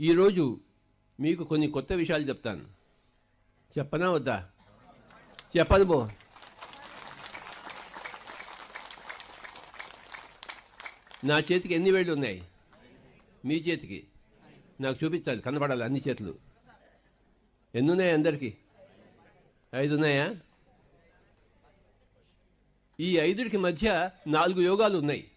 ఈరోజు మీకు కొన్ని కొత్త విషయాలు చెప్తాను. చెప్పనా వద్దా? చెప్పదు బో నా చేతికి ఎన్ని వేళ్ళు ఉన్నాయి? మీ చేతికి. నాకు చూపించాలి కనపడాలి అన్ని చేతులు. ఎన్ని ఉన్నాయి అందరికీ? ఐదు ఉన్నాయా ఈ ఐదుడికి మధ్య నాలుగు యోగాలు ఉన్నాయి.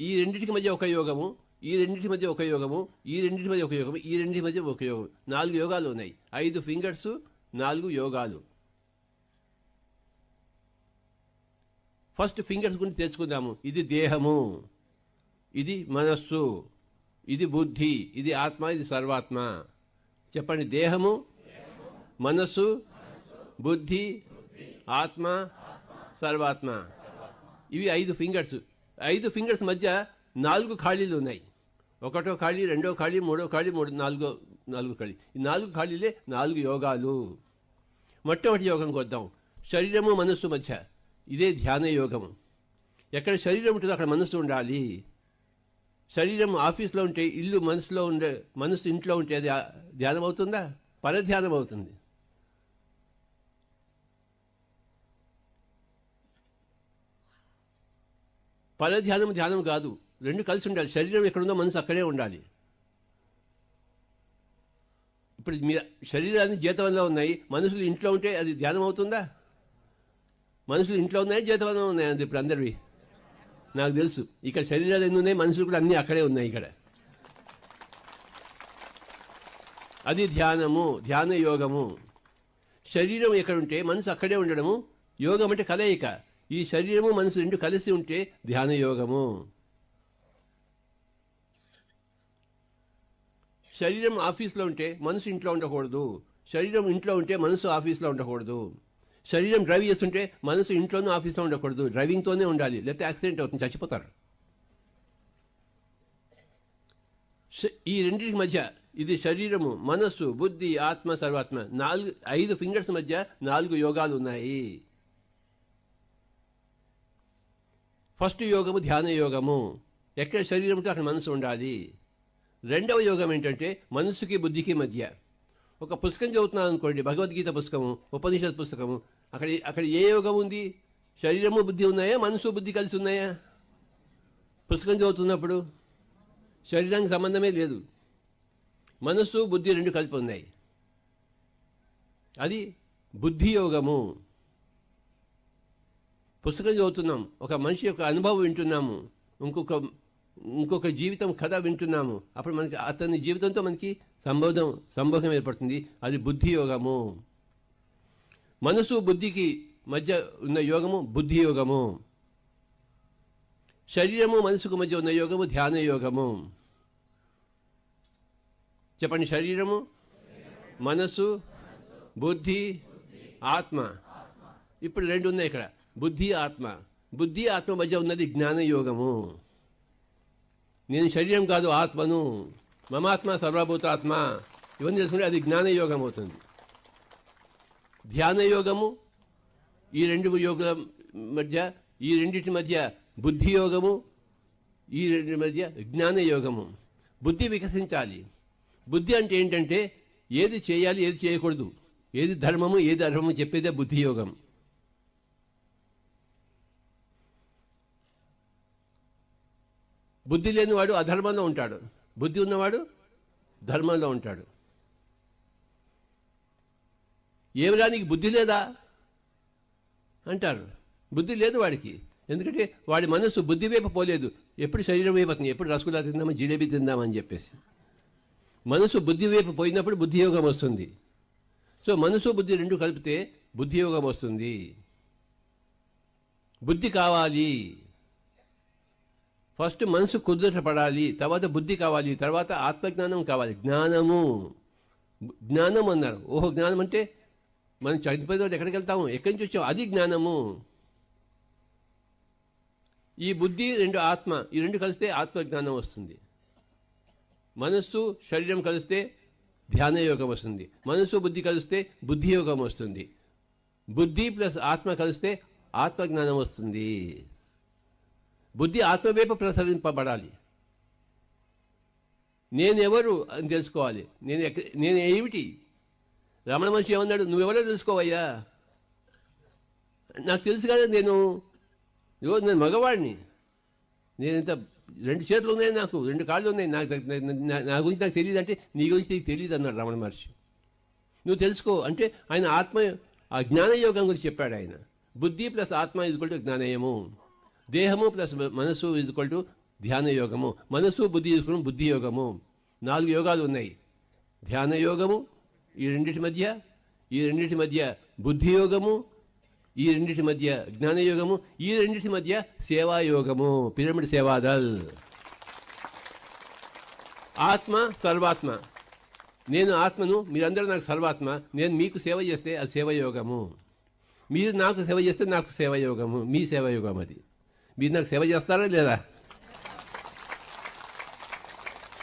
ఈ రెండింటికి మధ్య ఒక యోగము ఈ రెండింటి మధ్య ఒక యోగము ఈ రెండింటి మధ్య ఒక యోగము ఈ రెండింటి మధ్య ఒక యోగం నాలుగు యోగాలు ఉన్నాయి. ఐదు ఫింగర్స్ నాలుగు యోగాలు. ఫస్ట్ ఫింగర్స్ గురించి తెచ్చుకుందాము ఇది దేహము ఇది మనస్సు ఇది బుద్ధి ఇది ఆత్మ ఇది సర్వాత్మ. చెప్పండి దేహము మనస్సు బుద్ధి ఆత్మ సర్వాత్మ. ఇవి ఐదు ఫింగర్స్. ఐదు ఫింగర్స్ మధ్య నాలుగు ఖాళీలు ఉన్నాయి. ఒకటో ఖాళీ రెండో ఖాళీ మూడో ఖాళీ మూడు నాలుగో నాలుగు ఖాళీ. ఈ నాలుగు ఖాళీలే నాలుగు యోగాలు. మొట్టమొదటి యోగంకి వద్దాం శరీరము మనస్సు మధ్య. ఇదే ధ్యాన యోగము. ఎక్కడ శరీరం ఉంటుందో అక్కడ మనస్సు ఉండాలి. శరీరం ఆఫీస్లో ఉంటే ఇల్లు మనసులో ఉండే మనసు ఇంట్లో ఉంటే అది ధ్యానం అవుతుందా పరధ్యానం అవుతుంది పరధ్యానం ధ్యానం కాదు. రెండు కలిసి ఉండాలి. శరీరం ఎక్కడుందో మనసు అక్కడే ఉండాలి. ఇప్పుడు మీ శరీరాన్ని జీతవంలో ఉన్నాయి. మనుషులు ఇంట్లో ఉంటే అది ధ్యానం అవుతుందా? మనసులు ఇంట్లో ఉన్నాయి? జీతవంలో ఉన్నాయి? అది ఇప్పుడు అందరివి. నాకు తెలుసు. ఇక్కడ శరీరాలు ఎన్ని ఉన్నాయి? మనసులు కూడా అన్నీ అక్కడే ఉన్నాయి ఇక్కడ. అది ధ్యానము ధ్యాన యోగము. శరీరం ఎక్కడ ఉంటే మనసు అక్కడే ఉండడము. యోగం అంటే కలయిక. ఈ శరీరము మనసు రెండు కలిసి ఉంటే ధ్యాన యోగము. శరీరం ఆఫీస్లో ఉంటే మనసు ఇంట్లో ఉండకూడదు. శరీరం ఇంట్లో ఉంటే మనసు ఆఫీస్లో ఉండకూడదు. శరీరం డ్రైవ్ చేస్తుంటే మనసు ఇంట్లోనూ ఆఫీస్లో ఉండకూడదు. డ్రైవింగ్తోనే ఉండాలి. లేకపోతే యాక్సిడెంట్ అవుతుంది చచ్చిపోతారు. ఈ రెండింటి మధ్య ఇది శరీరము మనస్సు బుద్ధి ఆత్మ సర్వాత్మ. నాలుగు ఐదు ఫింగర్స్ మధ్య నాలుగు యోగాలు ఉన్నాయి. ఫస్ట్ యోగము ధ్యాన యోగము. ఎక్కడ శరీరంతో అక్కడ మనసు ఉండాలి. రెండవ యోగం ఏంటంటే మనసుకి బుద్ధికి మధ్య. ఒక పుస్తకం చదువుతున్నాను అనుకోండి భగవద్గీత పుస్తకము ఉపనిషత్ పుస్తకము అక్కడ అక్కడ ఏ యోగం ఉంది? శరీరము బుద్ధి ఉన్నాయా? మనసు బుద్ధి కలిసి ఉన్నాయా? పుస్తకం చదువుతున్నప్పుడు శరీరానికి సంబంధమే లేదు. మనస్సు బుద్ధి రెండు కలిపి ఉన్నాయి. అది బుద్ధి యోగము. పుస్తకం చదువుతున్నాం ఒక మనిషి యొక్క అనుభవం వింటున్నాము ఇంకొక ఇంకొక జీవితం కథ వింటున్నాము. అప్పుడు మనకి అతని జీవితంతో మనకి సంబోధం సంభోగం ఏర్పడుతుంది. అది బుద్ధి యోగము. మనసు బుద్ధికి మధ్య ఉన్న యోగము బుద్ధి యోగము. శరీరము మనసుకు మధ్య ఉన్న యోగము ధ్యాన యోగము. చెప్పండి శరీరము మనసు బుద్ధి ఆత్మ. ఇప్పుడు రెండు ఉన్నాయి ఇక్కడ. బుద్ధి ఆత్మ. బుద్ధి ఆత్మ మధ్య ఉన్నది జ్ఞాన యోగము. నేను శరీరం కాదు ఆత్మను. మమాత్మ సర్వభూత ఆత్మ. ఇవన్నీ తెలుసుకుంటే అది జ్ఞానయోగం అవుతుంది ధ్యాన యోగము ఈ రెండు యోగం మధ్య ఈ రెండింటి మధ్య బుద్ధి యోగము ఈ రెండింటి మధ్య జ్ఞాన యోగము బుద్ధి వికసించాలి. బుద్ధి అంటే ఏంటంటే ఏది చేయాలి ఏది చేయకూడదు. ఏది ధర్మము ఏది అధర్మము చెప్పేదే బుద్ధి యోగం బుద్ధి లేనివాడు అధర్మంలో ఉంటాడు. బుద్ధి ఉన్నవాడు ధర్మంలో ఉంటాడు. ఏమిరా నీకు బుద్ధి లేదా? అంటారు. బుద్ధి లేదు వాడికి. ఎందుకంటే వాడి మనసు బుద్ధి వైపు పోలేదు. ఎప్పుడు శరీరం వైపు ఎప్పుడు రసగుల్లా తిందామా? జిలేబీ తిందామని చెప్పేసి. మనసు బుద్ధి వైపు పోయినప్పుడు బుద్ధి యోగం వస్తుంది. సో మనసు బుద్ధి రెండు కలిపితే బుద్ధియోగం వస్తుంది. బుద్ధి కావాలి. ఫస్ట్ మనసు కుదుట పడాలి తర్వాత బుద్ధి కావాలి తర్వాత ఆత్మజ్ఞానం కావాలి. జ్ఞానము. జ్ఞానం అన్నారు. ఓహో జ్ఞానం అంటే మనం చనిపోయిన వాళ్ళు ఎక్కడికి వెళ్తాము? ఎక్కడి నుంచి వచ్చాము? అది జ్ఞానము. ఈ బుద్ధి రెండు ఆత్మ ఈ రెండు కలిస్తే ఆత్మజ్ఞానం వస్తుంది. మనస్సు శరీరం కలిస్తే ధ్యాన యోగం వస్తుంది. మనస్సు బుద్ధి కలిస్తే బుద్ధి యోగం వస్తుంది. బుద్ధి ప్లస్ ఆత్మ కలిస్తే ఆత్మజ్ఞానం వస్తుంది. బుద్ధి ఆత్మవైపు ప్రసరింపబడాలి నేను ఎవరు అని తెలుసుకోవాలి. నేను నేను ఏమిటి? రమణ మహర్షి ఏమన్నాడు? నువ్వెవరో తెలుసుకోవయ్యా? నాకు తెలుసు కదా నేను ఇవో నేను మగవాడిని. నేను ఇంత రెండు చేతులు ఉన్నాయి నాకు రెండు కాళ్ళు ఉన్నాయి. నాకు నా- గురించి నాకు తెలియదు అంటే నీ గురించి నీకు తెలియదు అన్నాడు రమణ మహర్షి. నువ్వు తెలుసుకో అంటే ఆయన ఆత్మ ఆ జ్ఞానయోగం గురించి చెప్పాడు ఆయన. బుద్ధి ప్లస్ ఆత్మ ఇది కూడా జ్ఞానయము. దేహము ప్లస్ మనస్సు ఇదికొల్ టు ధ్యాన యోగము. మనస్సు బుద్ధి తీసుకోవడం బుద్ధి యోగము. నాలుగు యోగాలు ఉన్నాయి. ధ్యాన యోగము ఈ రెండింటి మధ్య ఈ రెండింటి మధ్య బుద్ధి యోగము ఈ రెండింటి మధ్య జ్ఞానయోగము ఈ రెండింటి మధ్య సేవాయోగము పిరమిడ్ సేవాదల్. ఆత్మ సర్వాత్మ. నేను ఆత్మను మీరందరూ నాకు సర్వాత్మ. నేను మీకు సేవ చేస్తే అది సేవయోగము మీరు నాకు సేవ చేస్తే నాకు సేవయోగము మీ సేవయోగం అది. మీరు నాకు సేవ చేస్తారా లేదా?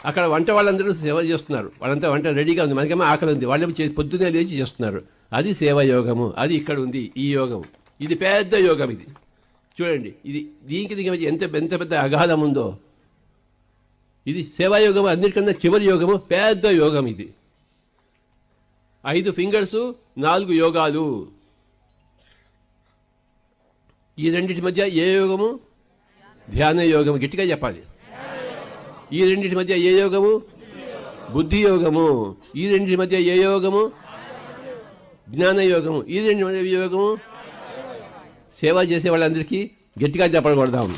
అక్కడ వంట వాళ్ళందరూ సేవ చేస్తున్నారు. వాళ్ళంతా వంట రెడీగా ఉంది. మనకేమో ఆకలి ఉంది. వాళ్ళేమో పొద్దునే పొద్దున్నే లేచి చేస్తున్నారు. అది సేవయోగము అది ఇక్కడ ఉంది ఈ యోగం. ఇది పెద్ద యోగం ఇది. చూడండి ఇది దీనికి దీనికి ఎంత ఎంత పెద్ద అగాధం ఉందో. ఇది సేవాయోగము అన్నిటికన్నా చివరి యోగము పెద్ద యోగం ఇది. ఐదు ఫింగర్స్ నాలుగు యోగాలు. ఈ రెండింటి మధ్య ఏ యోగము? ధ్యాన యోగము. గట్టిగా చెప్పాలి. ఈ రెండింటి మధ్య ఏ యోగము? బుద్ధి యోగము. ఈ రెండింటి మధ్య ఏ యోగము? జ్ఞాన యోగము. ఈ రెండింటి మధ్య ఏ యోగము? సేవ చేసే వాళ్ళందరికీ గట్టిగా చెప్పడం